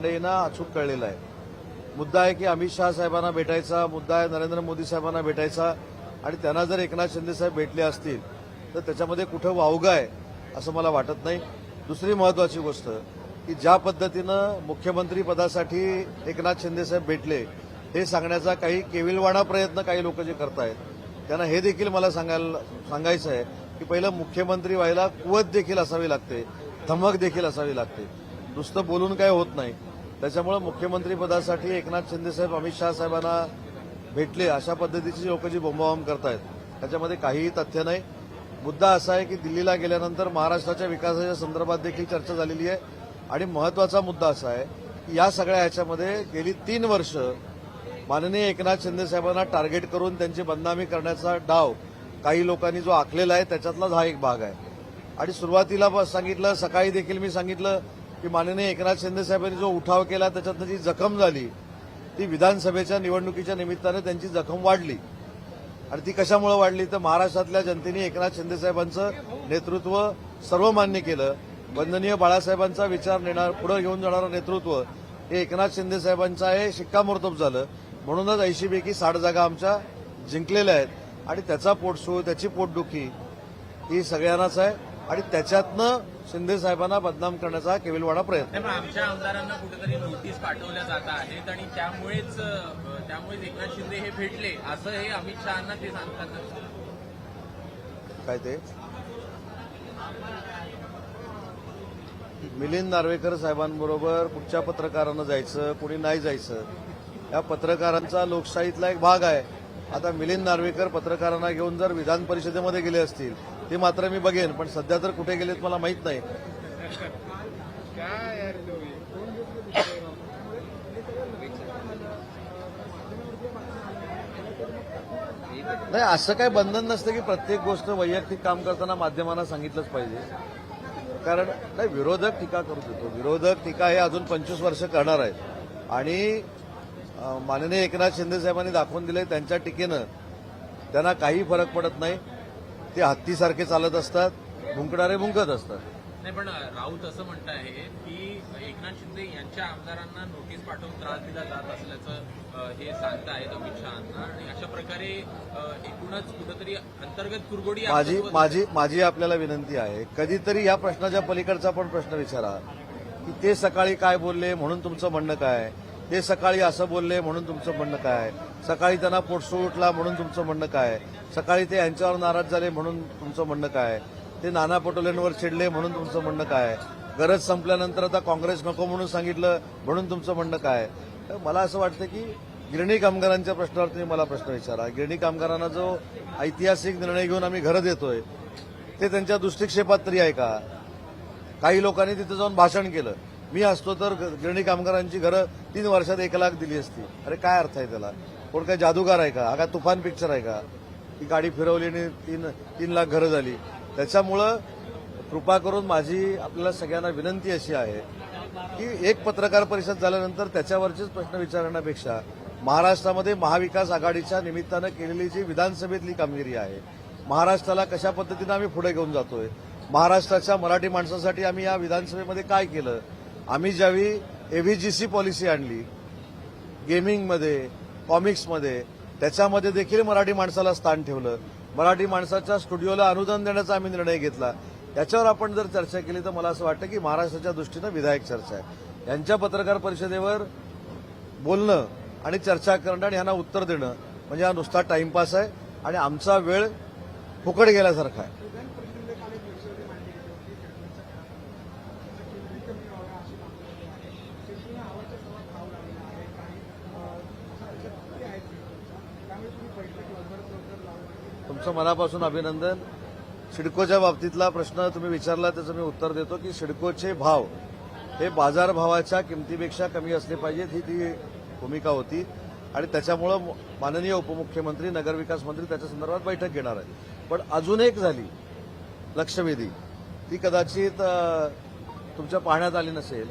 ना अचूक कळलेला आहे. मुद्दा आहे की अमित शहा साहेबांना भेटायचा मुद्दा आहे नरेंद्र मोदी साहेबांना भेटायचा आणि त्यांना जर एकनाथ शिंदे साहेब भेटले असतील तर त्याच्यामध्ये कुठं वावगं आहे असं मला वाटत नाही. दुसरी महत्वाची गोष्ट की ज्या पद्धतीनं मुख्यमंत्री पदासाठी एकनाथ शिंदे साहेब भेटले हे सांगण्याचा काही केविलवाणा प्रयत्न काही लोक जे करतायत त्यांना हे देखील मला सांगायला सांगायचं आहे की पहिलं मुख्यमंत्री व्हायला कुवत देखील असावी लागते धमक देखील असावी लागते. नुसतं बोलून काय होत नाही. त्याच्यामुळे मुख्यमंत्री पदासाठी एकनाथ शिंदेसाहेब अमित शहा साहेबांना भेटले अशा पद्धतीची लोक जी बोंबाबोंब करतायत. त्याच्यामध्ये काहीही तथ्य नाही. मुद्दा असा आहे की दिल्लीला गेल्यानंतर महाराष्ट्राच्या विकासाच्या संदर्भात देखील चर्चा झालेली आहे. आणि महत्त्वाचा मुद्दा असा आहे की या सगळ्या ह्याच्यामध्ये गेली तीन वर्ष माननीय एकनाथ शिंदे साहेबांना टार्गेट करून त्यांची बदनामी करण्याचा डाव काही लोकांनी जो आखलेला आहे त्याच्यातलाच हा एक भाग आहे. आणि सुरुवातीला सांगितलं सकाळी देखील मी सांगितलं की माननीय एकनाथ शिंदे साहेबांनी जो उठाव केला त्याच्यातनं जी जखम झाली ती विधानसभेच्या निवडणुकीच्या निमित्तानं त्यांची जखम वाढली. आणि ती कशामुळे वाढली? तर महाराष्ट्रातल्या जनतेने एकनाथ शिंदे साहेबांचं नेतृत्व सर्वमान्य केलं. वंदनीय बाळासाहेबांचा विचार नेणार पुढे घेऊन जाणारं नेतृत्व हे एकनाथ शिंदे साहेबांचं आहे शिक्कामोर्तब झालं. म्हणूनच ऐंशीपैकी साठ जागा आमच्या जिंकलेल्या आहेत. आणि त्याचा पोटसू त्याची पोटदुखी ही सगळ्यांनाच आहे. आणि त्याच्यातनं शिंदे साहेबांना बदनाम करण्याचा केविलवाडा प्रयत्न. आमच्या आमदारांना कुठेतरी नोटीस पाठवल्या जात आहेत आणि त्यामुळेच त्यामुळेच एकनाथ शिंदे हे भेटले असं हे अमित शहाना ते सांगतात. काय ते? मिलिंद नार्वेकर साहेबांबरोबर कुठच्या पत्रकारांना जायचं कुणी नाही जायचं. या पत्रकारांचा लोकशाहीतला एक भाग आहे. आता मिलिंद नार्वेकर पत्रकारांना घेऊन जर विधान परिषदेमध्ये गेले असतील ते मात्र मी बघेन पण सध्या तर कुठे गेलेत मला माहीत नाही. नाही असं काही बंधन नसतं की प्रत्येक गोष्ट वैयक्तिक काम करताना माध्यमांना सांगितलंच पाहिजे. कारण नाही विरोधक टीका करू देतो विरोधक टीका हे अजून पंचवीस वर्ष करणार आहेत. आणि माननीय एकनाथ शिंदे साहेबांनी दाखवून दिले त्यांच्या टीकेनं. त्यांना काही फरक पडत नाही. ते हत्तीसारखे चालत असतात भुंकणारे भुंकत असतात. नाही पण राऊत असं म्हणत आहे की एकनाथ शिंदे यांच्या आमदारांना नोटीस पाठवून त्रास दिला जात असल्याचं हे सांगतायत अमित शहाना. आणि अशा प्रकारे एकूणच कुठंतरी अंतर्गत कुरगोडी माझी माझी माझी आपल्याला विनंती आहे कधीतरी या प्रश्नाच्या पलीकडचा पण प्रश्न विचारा की ते सकाळी काय बोलले म्हणून तुमचं म्हणणं काय? ते सकाळी असं बोलले म्हणून तुमचं म्हणणं काय? सकाळी त्यांना पोटसू उठला म्हणून तुमचं म्हणणं काय? सकाळी ते यांच्यावर नाराज झाले म्हणून तुमचं म्हणणं काय? ते नाना पटोलेंवर चिडले म्हणून तुमचं म्हणणं काय? गरज संपल्यानंतर आता काँग्रेस नको म्हणून सांगितलं म्हणून तुमचं म्हणणं काय? तर मला असं वाटतं की गिरणी कामगारांच्या प्रश्नावर तुम्ही मला प्रश्न विचारा. गिरणी कामगारांना जो ऐतिहासिक निर्णय घेऊन आम्ही घरं देतोय ते त्यांच्या दृष्टिक्षेपात तरी आहे का? काही लोकांनी तिथे जाऊन भाषण केलं. मी असतो तर ग- गिरणी कामगारांची घरं तीन वर्षात एक लाख दिली असती. अरे काय अर्थ आहे त्याला? कोण काय जादूगार आहे का? हा काय तुफान पिक्चर आहे का? ती गाडी फिरवली आणि तीन तीन लाख घरं झाली. त्याच्यामुळं कृपा करून माझी आपल्याला सगळ्यांना विनंती अशी आहे की एक पत्रकार परिषद झाल्यानंतर त्याच्यावरचेच प्रश्न विचारण्यापेक्षा महाराष्ट्रामध्ये महाविकास आघाडीच्या निमित्तानं केलेली जी विधानसभेतली कामगिरी आहे महाराष्ट्राला कशा पद्धतीनं आम्ही पुढे घेऊन जातोय महाराष्ट्राच्या मराठी माणसासाठी आम्ही या विधानसभेमध्ये काय केलं आम्ही ज्यावेळी एव्हीजीसी पॉलिसी आणली गेमिंगमध्ये कॉमिक्समध्ये त्याच्यामध्ये देखील मराठी माणसाला स्थान ठेवलं. मराठी माणसाच्या स्टुडिओला अनुदान देण्याचा आम्ही निर्णय घेतला. याच्यावर आपण जर चर्चा केली तर मला असं वाटतं की महाराष्ट्राच्या दृष्टीनं विधायक चर्चा आहे. यांच्या पत्रकार परिषदेवर बोलणं आणि चर्चा करणं आणि ह्यांना उत्तर देणं म्हणजे हा नुसता टाइमपास आहे आणि आमचा वेळ फुकट गेल्यासारखा आहे. तुमचं मनापासून अभिनंदन. सिडकोच्या बाबतीतला प्रश्न तुम्ही विचारला त्याचं मी उत्तर देतो की सिडकोचे भाव हे बाजारभावाच्या किमतीपेक्षा कमी असले पाहिजेत ही ती भूमिका होती. आणि त्याच्यामुळं माननीय उपमुख्यमंत्री नगरविकास मंत्री त्याच्या संदर्भात बैठक घेणार आहे पण अजून एक झाली लक्षवेधी. ती कदाचित तुमच्या पाहण्यात आली नसेल.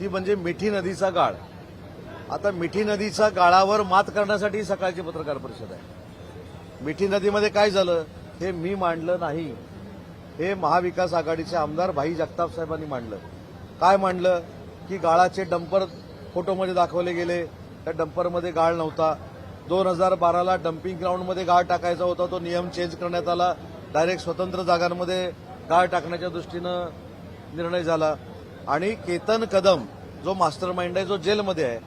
ती म्हणजे मिठी नदीचा गाळ. आता मिठी नदीचा गाळावर मात करण्यासाठी सकाळची पत्रकार परिषद आहे. मिठी नदीमध्ये काय झालं हे मी मांडलं नाही. हे महाविकास आघाडीचे आमदार भाई जगताप साहेबांनी मांडलं. काय मांडलं? की गाळाचे डंपर फोटोमध्ये दाखवले गेले. त्या डंपरमध्ये गाळ नव्हता. दोन हजार बाराला डम्पिंग ग्राउंडमध्ये गाळ टाकायचा होता. तो नियम चेंज करण्यात आला. डायरेक्ट स्वतंत्र जागांमध्ये गाळ टाकण्याच्या दृष्टीनं निर्णय झाला. आणि केतन कदम जो मास्टर माइंड आहे जो जेलमध्ये आहे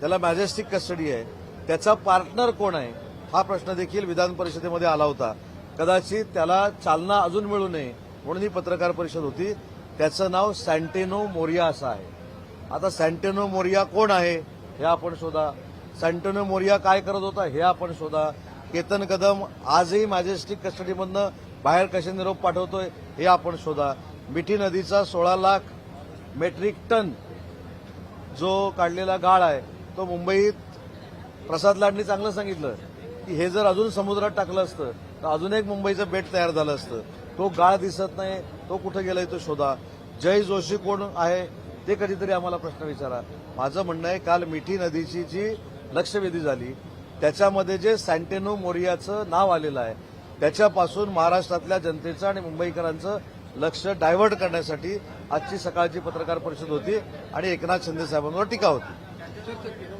त्याला मॅजेस्टिक कस्टडी आहे. त्याचा पार्टनर कोण आहे? हा प्रश्न देखील विधान परिषदेमध्ये आला होता. कदाचित त्याला चालना अजून मिळू नये म्हणून ही पत्रकार परिषद होती. त्याचं नाव सँटेनो मोरिया असं आहे. आता सँटेनो मोरिया कोण आहे हे आपण शोधा. सँटेनो मोरिया काय करत होता हे आपण शोधा. केतन कदम आजही मॅजेस्टिक कस्टडीमधनं बाहेर कसे निरोप पाठवतोय हे आपण शोधा. मिठी नदीचा सोळा लाख मेट्रिक टन जो काढलेला गाळ आहे तो मुंबईत प्रसाद लाडनी चांगलं सांगितलं. की हे जर अजून समुद्रात टाकलं असतं तर अजून एक मुंबईचं बेट तयार झालं असतं. तो गाळ दिसत नाही तो कुठं गेलाय तो शोधा. जय जोशी कोण आहे ते कधीतरी आम्हाला प्रश्न विचारा. माझं म्हणणं आहे काल मिठी नदीची जी लक्षवेधी झाली त्याच्यामध्ये जे सँटेनो मोरियाचं नाव आलेलं आहे त्याच्यापासून महाराष्ट्रातल्या जनतेचं आणि मुंबईकरांचं लक्ष डायव्हर्ट करण्यासाठी आजची सकाळची पत्रकार परिषद होती आणि एकनाथ शिंदे साहेबांवर टीका होती.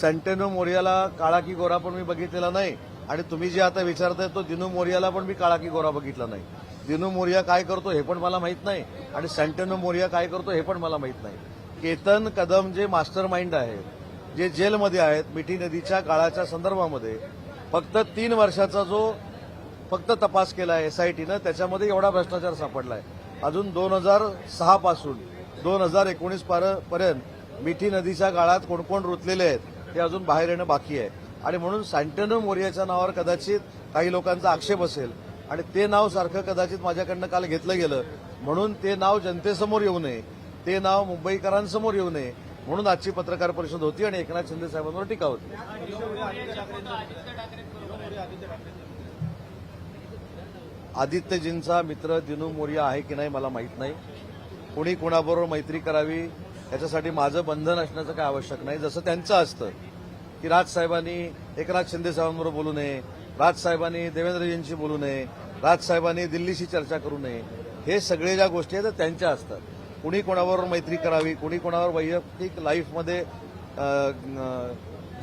सँटेनो मोरियाला काळा की गोरा पण मी बघितलेला नाही. आणि तुम्ही जे आता विचारताय तो दिनू मोर्याला पण मी काळा की गोरा बघितला नाही. दिनू मोर्या काय करतो हे पण मला माहीत नाही. आणि सँटेनो मोरिया काय करतो हे पण मला माहीत नाही. केतन कदम जे मास्टर माइंड आहेत जे जेलमध्ये आहेत मिठी नदीच्या काळाच्या संदर्भामध्ये फक्त तीन वर्षाचा जो फक्त तपास केला आहे एसआयटीनं त्याच्यामध्ये एवढा भ्रष्टाचार सापडला आहे अजून दोन हजार सहा पासून दोन हजार एकोणीस पर्यंत मिठी नदीच्या काळात कोण कोण रुतलेले आहेत हे अजून बाहेर येणं बाकी आहे. आणि म्हणून सँटेनो मोरियाच्या नावावर कदाचित काही लोकांचा आक्षेप असेल. आणि ते नाव सारखं कदाचित माझ्याकडनं काल घेतलं गेलं. म्हणून ते नाव जनतेसमोर येऊ नये. ते नाव मुंबईकरांसमोर येऊ नये. म्हणून आजची पत्रकार परिषद होती आणि एकनाथ शिंदे साहेबांवर टीका होती. आदित्यजींचा मित्र दिनू मोर्या आहे की नाही मला माहीत नाही. कोणी कोणाबरोबर मैत्री करावी? याच्यासाठी माझं बंधन असण्याचं काय आवश्यक नाही. जसं त्यांचं असतं की राजसाहेबांनी एकनाथ शिंदे साहेबांबरोबर बोलू नये राजसाहेबांनी देवेंद्रजींशी बोलू नये राजसाहेबांनी दिल्लीशी चर्चा करू नये हे सगळे ज्या गोष्टी आहेत त्या त्यांच्या असतात. कुणी कोणाबरोबर मैत्री करावी कुणी कोणावर वैयक्तिक लाईफमध्ये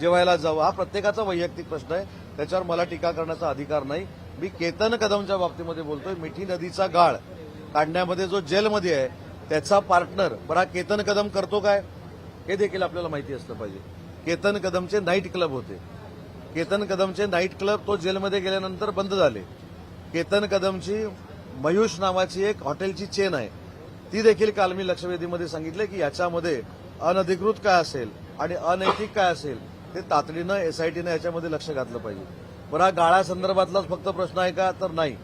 जेवायला जावं हा प्रत्येकाचा वैयक्तिक प्रश्न आहे. त्याच्यावर मला टीका करण्याचा अधिकार नाही. मी केतन कदमच्या बाबतीमध्ये बोलतोय. मिठी नदीचा गाळ काढण्यामध्ये जो जेलमध्ये आहे त्याचा पार्टनर बरा केतन कदम करतो काय? हे देखील आपल्याला माहिती असलं पाहिजे. केतन कदमचे नाईट क्लब होते. केतन कदमचे नाईट क्लब तो जेलमध्ये गेल्यानंतर बंद झाले. केतन कदमची मयूष नावाची एक हॉटेलची चेन आहे. ती देखील काल मी लक्षवेधीमध्ये सांगितले की याच्यामध्ये अनधिकृत काय असेल आणि अनैतिक काय असेल ते तातडीनं एसआयटीनं याच्यामध्ये लक्ष घातलं पाहिजे. बरं हा गाळासंदर्भातलाच फक्त प्रश्न आहे का? तर नाही.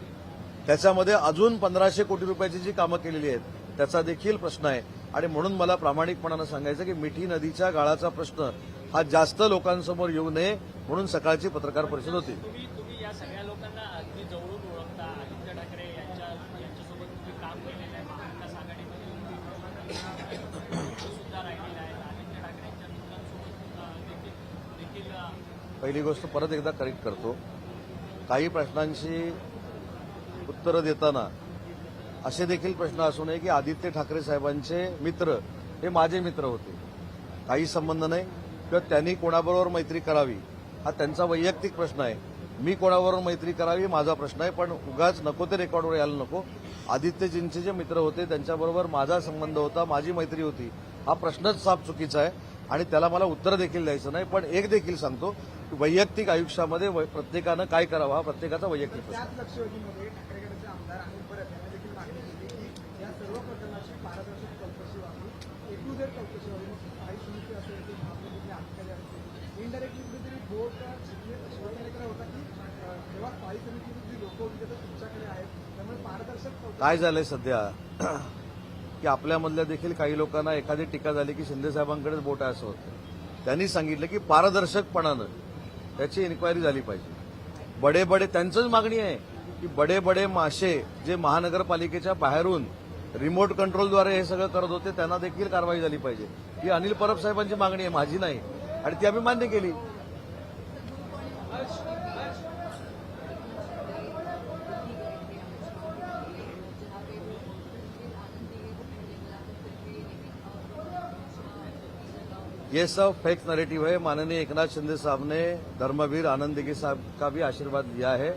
त्याच्यामध्ये अजून पंधराशे कोटी रुपयाची जी कामं केलेली आहेत त्याचा देखील प्रश्न आहे. आणि म्हणून मला प्रामाणिकपणानं सांगायचं की मिठी नदीच्या गाळाचा प्रश्न हा जास्त लोकांसमोर येऊ नये म्हणून सकाळची पत्रकार परिषद होती. पहिली गोष्ट परत एकदा करेक्ट करतो. काही प्रश्नांची उत्तरं देताना असे देखील प्रश्न असू नये की आदित्य ठाकरे साहेबांचे मित्र हे माझे मित्र होते. काही संबंध नाही. किंवा त्यांनी कोणाबरोबर मैत्री करावी हा त्यांचा वैयक्तिक प्रश्न आहे. मी कोणाबरोबर मैत्री करावी माझा प्रश्न आहे. पण उगाच नको ते रेकॉर्डवर यायला नको. आदित्यजींचे जे मित्र होते त्यांच्याबरोबर माझा संबंध होता माझी मैत्री होती. हा प्रश्नच साफ चुकीचा आहे आणि त्याला मला उत्तर देखील द्यायचं नाही. पण एक देखील सांगतो वैयक्तिक आयुष्यामध्ये प्रत्येकानं काय करावं हा प्रत्येकाचा वैयक्तिक प्रश्न आहे. त्याच लक्षवेधीमध्ये ठाकरे गटाचे आमदार अनिल परब यांनी देखील मागणी केली की या सर्व प्रकरणाची पारदर्शक चौकशी व्हावी. चौकशी व्हावी मग काही समिती असेल की महापालिकेतले अधिकारी असतील इनडायरेक्टली कुठेतरी होता की जेव्हा जी लोक होती तर तुमच्याकडे आहेत. त्यामुळे पारदर्शक काय झालंय सध्या? की आपल्यामधल्या देखील काही लोकांना एखादी टीका झाली की शिंदे साहेबांकडेच बोट आहे असं होतं. त्यांनी सांगितलं की पारदर्शकपणानं त्याची इन्क्वायरी झाली पाहिजे. बडे बडे त्यांचंच मागणी आहे की बडे बडे मासे जे महानगरपालिकेच्या बाहेरून रिमोट कंट्रोलद्वारे हे सगळं करत होते त्यांना देखील कारवाई झाली पाहिजे. ही अनिल परब साहेबांची मागणी आहे माझी नाही. आणि ती आम्ही मान्य केली. ये सब फेक नरेटिव है. माननीय एकनाथ शिंदे साहब ने धर्मवीर आनंद दिघे साहब का भी आशीर्वाद दिया है.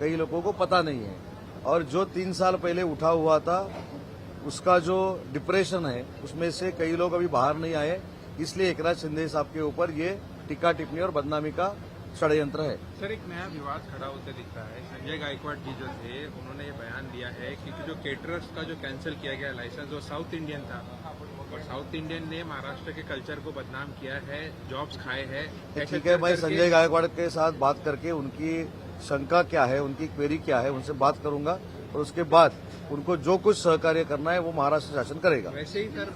कई लोगों को पता नहीं है. और जो तीन साल पहले उठा हुआ था उसका जो डिप्रेशन है उसमें से कई लोग अभी बाहर नहीं आए इसलिए एकनाथ शिंदे साहब के ऊपर ये टीका टिप्पणी और बदनामी का षडयंत्र है। सर एक नया विवाद खड़ा होते दिख रहा है। संजय गायकवाड़ जी जो थे उन्होंने ये बयान दिया है कि जो केटरर्स का जो कैंसिल किया गया लाइसेंस वो साउथ इंडियन था। और साउथ इंडियन ने महाराष्ट्र के कल्चर को बदनाम किया है जॉब्स खाए हैं। ठीक है करके- संजय गायकवाड़ के साथ बात करके उनकी शंका क्या है उनकी क्वेरी क्या है उनसे बात करूँगा। और उसके बाद उनको जो कुछ सहकार्य करना है वो महाराष्ट्र शासन करेगा। वैसे ही सर